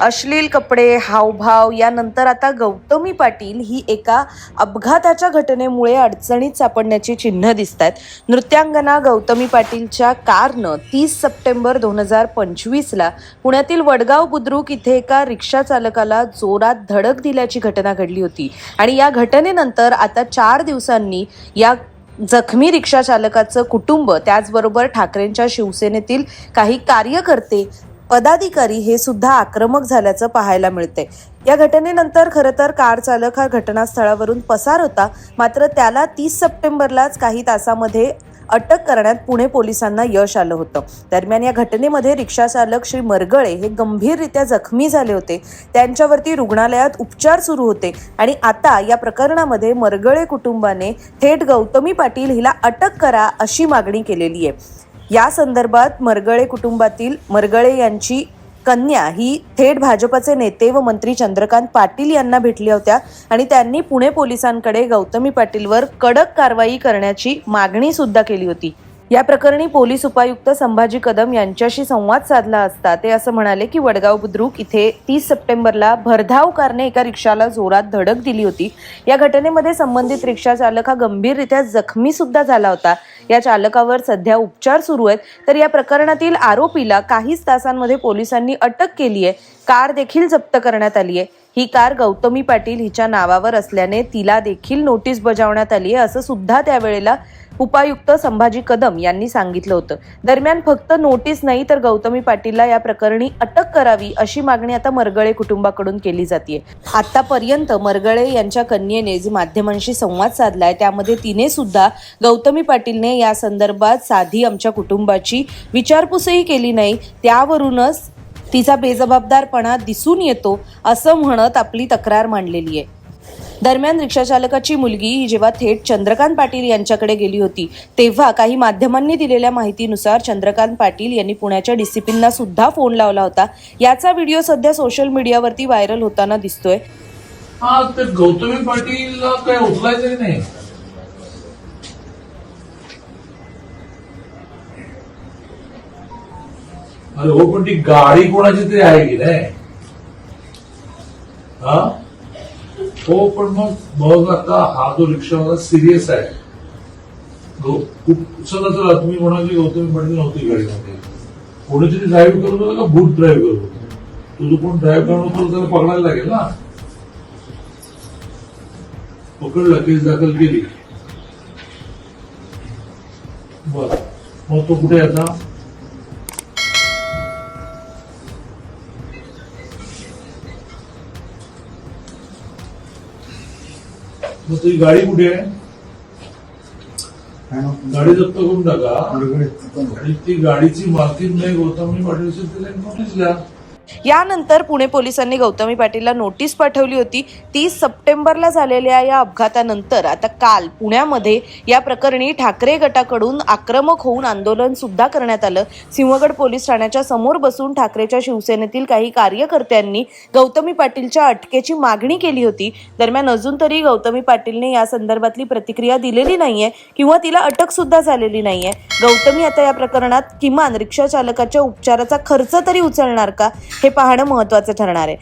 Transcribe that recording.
अश्लील कपडे हावभाव यानंतर आता गौतमी पाटील ही एका अपघाताच्या घटनेमुळे अडचणीत सापडण्याची चिन्ह दिसत आहेत नृत्यांगना गौतमी पाटीलच्या कारनं तीस सप्टेंबर दोन हजार पंचवीसला पुण्यातील वडगाव बुद्रुक इथे एका रिक्षा चालकाला जोरात धडक दिल्याची घटना घडली होती. आणि या घटनेनंतर आता चार दिवसांनी या जखमी रिक्षा चालकाचं कुटुंब त्याचबरोबर ठाकरेंच्या शिवसेनेतील काही कार्यकर्ते पदाधिकारी हे सुद्धा आक्रमक झाल्याचं पाहायला मिळते या घटनेनंतर खरं तर कार चालक हा घटनास्थळावरून पसार होता. मात्र त्याला तीस सप्टेंबरलाच काही तासामध्ये अटक करण्यात पुणे पोलिसांना यश आलं होतं. दरम्यान या घटनेमध्ये रिक्षा चालक श्री मरगळे हे गंभीररित्या जखमी झाले होते. त्यांच्यावरती रुग्णालयात उपचार सुरू होते आणि आता या प्रकरणामध्ये मरगळे कुटुंबाने थेट गौतमी पाटील हिला अटक करा अशी मागणी केलेली आहे. या संदर्भात मरगळे कुटुंबातील मरगळे यांची कन्या ही थेट भाजपचे नेते व मंत्री चंद्रकांत पाटील यांना भेटल्या होत्या आणि त्यांनी पुणे पोलिसांकडे गौतमी पाटीलवर कडक कारवाई करण्याची मागणी सुद्धा केली होती. या प्रकरणी पोलीस उपायुक्त संभाजी कदम यांच्याशी संवाद साधला असता ते असं म्हणाले की वडगाव बुद्रुक इथे तीस सप्टेंबरला भरधाव कारने एका रिक्षाला जोरात धडक दिली होती. या घटनेमध्ये संबंधित रिक्षा चालक हा गंभीररित्या जखमी सुद्धा झाला होता. या चालकावर सध्या उपचार सुरू आहेत. तर या प्रकरणातील आरोपीला काहीच तासांमध्ये पोलिसांनी अटक केली आहे कार देखील जप्त करण्यात आली आहे ही कार गौतमी पाटील हिच्या नावावर असल्याने तिला देखील नोटीस बजावण्यात आली आहे. असं सुद्धा त्यावेळेला उपायुक्त संभाजी कदम यांनी सांगितलं होतं. दरम्यान फक्त नोटीस नाही तर गौतमी पाटीलला या प्रकरणी अटक करावी अशी मागणी आता मरगळे कुटुंबाकडून केली जाते आतापर्यंत मरगळे यांच्या कन्येने जे माध्यमांशी संवाद साधलाय त्यामध्ये तिने सुद्धा गौतमी पाटीलने या संदर्भात साधी आमच्या कुटुंबाची विचारपूसही केली नाही. त्यावरूनच तिचा बेजबाबदारपणा दिसून येतो असं म्हणत आपली तक्रार मांडलेली आहे. दरम्यान रिक्षाचालकाची मुलगी ही जेव्हा थेट चंद्रकांत पाटील यांच्याकडे गेली होती तेव्हा काही माध्यमांनी दिलेल्या माहितीनुसार चंद्रकांत पाटील यांनी पुण्याच्या डीसीपींना सुद्धा फोन लावला होता. याचा व्हिडिओ सध्या सोशल मीडियावरती व्हायरल होताना दिसतोय. हा गौतमी पाटील काय उचलायचं नाही? अरे हो पण ती गाडी कोणाची तरी आहे की नाही? हा? हो पण मग मग आता हा जो रिक्षावाला सिरियस आहे. खूप- चला चला तुम्ही म्हणाल गौतमी पाटील नव्हती गाडीमध्ये. कोणीतरी ड्राईव्ह करत होता का भूत ड्राईव्ह करत होतं? तुझं कोण ड्राईव्ह करत होतं त्याला पकडायला लागेल ना. पकडलं केस दाखल केली. बर. मग तो कुठे आता? मग तुझी गाडी कुठे आहे? गाडी जप्त करून टाका. आणि ती गाडीची मालकीन नाही गौतमी पाटील तिला नोटीस द्या यानंतर पुणे पोलिसांनी गौतमी पाटीलला नोटीस पाठवली होती. तीस सप्टेंबरला झालेल्या या अपघातानंतर आता काल पुण्यामध्ये या प्रकरणी ठाकरे गटाकडून आक्रमक होऊन आंदोलन सुद्धा करण्यात आलं. सिंहगड पोलीस ठाण्याच्या समोर बसून ठाकरेच्या शिवसेनेतील काही कार्यकर्त्यांनी गौतमी पाटीलच्या अटकेची मागणी केली होती. दरम्यान अजून तरी गौतमी पाटीलने या संदर्भातली प्रतिक्रिया दिलेली नाहीये किंवा तिला अटक सुद्धा झालेली नाहीये. गौतमी आता या प्रकरणात किमान रिक्षा चालकाच्या उपचाराचा खर्च तरी उचलणार का? हे पाहणं महत्वाचं ठरणार आहे.